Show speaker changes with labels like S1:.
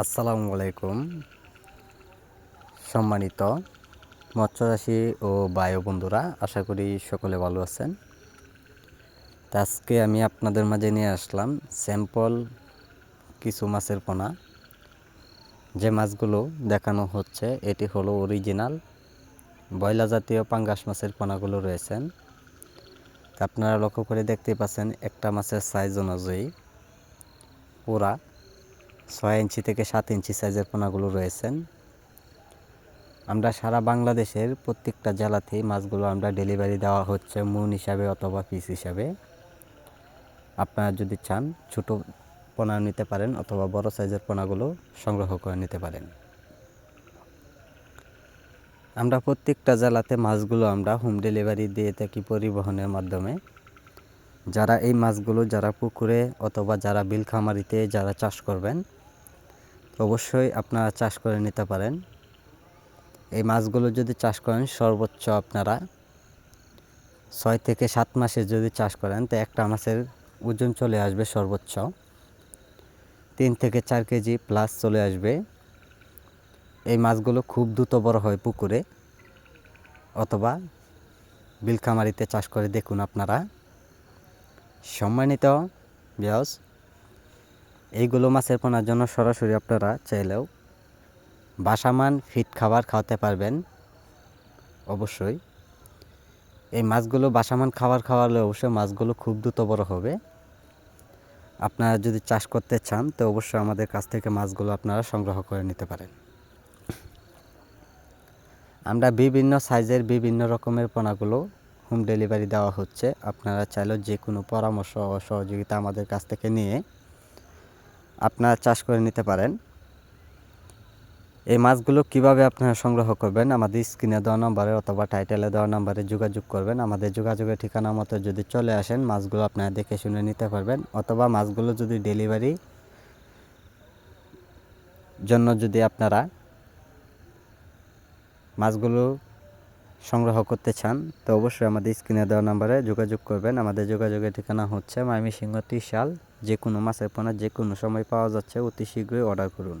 S1: আসসালামু আলাইকুম। সম্মানিত মৎস্যরাশি ও বায়ু বন্ধুরা, আশা করি সকলে ভালো আছেন। তা আজকে আমি আপনাদের মাঝে নিয়ে আসলাম স্যাম্পল কিছু মাছের পোনা। যে মাছগুলো দেখানো হচ্ছে, এটি হলো অরিজিনাল বয়লা জাতীয় পাঙ্গাস মাছের পোনাগুলো রয়েছেন আপনারা লক্ষ্য করে দেখতে পাচ্ছেন, একটা মাছের সাইজ অনুযায়ী পুরা ছয় ইঞ্চি থেকে সাত ইঞ্চি সাইজের পোনাগুলো রয়েছেন। আমরা সারা বাংলাদেশের প্রত্যেকটা জেলাতেই মাছগুলো আমরা ডেলিভারি দেওয়া হচ্ছে মুন হিসাবে অথবা পিস হিসাবে। আপনারা যদি চান ছোট পোনা নিতে পারেন অথবা বড় সাইজের পোনাগুলো সংগ্রহ করে নিতে পারেন। আমরা প্রত্যেকটা জেলাতে মাছগুলো আমরা হোম ডেলিভারি দিয়ে থাকি পরিবহনের মাধ্যমে। যারা এই মাছগুলো যারা পুকুরে অথবা যারা বিল খামারিতে যারা চাষ করবেন অবশ্যই আপনারা চাষ করে নিতে পারেন। এই মাছগুলো যদি চাষ করেন, সর্বোচ্চ আপনারা ছয় থেকে সাত মাসে যদি চাষ করেন, তো একটা মাছের ওজন চলে আসবে সর্বোচ্চ। তিন থেকে চার কেজি প্লাস চলে আসবে। এই মাছগুলো খুব দ্রুত বড় হয় পুকুরে অথবা বিলখামারিতে চাষ করে দেখুন আপনারা। সম্মানিত ব্যাস এইগুলো মাছের পোনার জন্য সরাসরি আপনারা চাইলেও বাসামান ফিট খাবার খাওয়াতে পারবেন, অবশ্যই। এই মাছগুলো বাসামান খাবার খাওয়ালে অবশ্যই মাছগুলো খুব দ্রুত বড় হবে। আপনারা যদি চাষ করতে চান, তো অবশ্যই আমাদের কাছ থেকে মাছগুলো আপনারা সংগ্রহ করে নিতে পারেন। আমরা বিভিন্ন সাইজের বিভিন্ন রকমের পোনাগুলো হোম ডেলিভারি দেওয়া হচ্ছে। আপনারা চাইলেও যে কোনো পরামর্শ ও সহযোগিতা আমাদের কাছ থেকে নিয়ে আপনারা চাষ করে নিতে পারেন। এই মাছগুলো কীভাবে আপনারা সংগ্রহ করবেন, আমাদের স্ক্রিনে দেওয়া নাম্বারে অথবা টাইটেলে দেওয়া নাম্বারে যোগাযোগ করবেন। আমাদের যোগাযোগের ঠিকানা মতো যদি চলে আসেন, মাছগুলো আপনারা দেখে শুনে নিতে পারবেন। অথবা মাছগুলো যদি ডেলিভারি জন্য যদি আপনারা মাছগুলো সংগ্রহ করতে চান, তো অবশ্যই আমাদের স্ক্রিনে দেওয়া নাম্বারে যোগাযোগ করবেন। আমাদের যোগাযোগের ঠিকানা হচ্ছে মাইমি সিংহ ত্রিশাল যে কোনো মাছের পোনা যে কোনো সময় পাওয়া যাচ্ছে অতি শীঘ্রই অর্ডার করুন।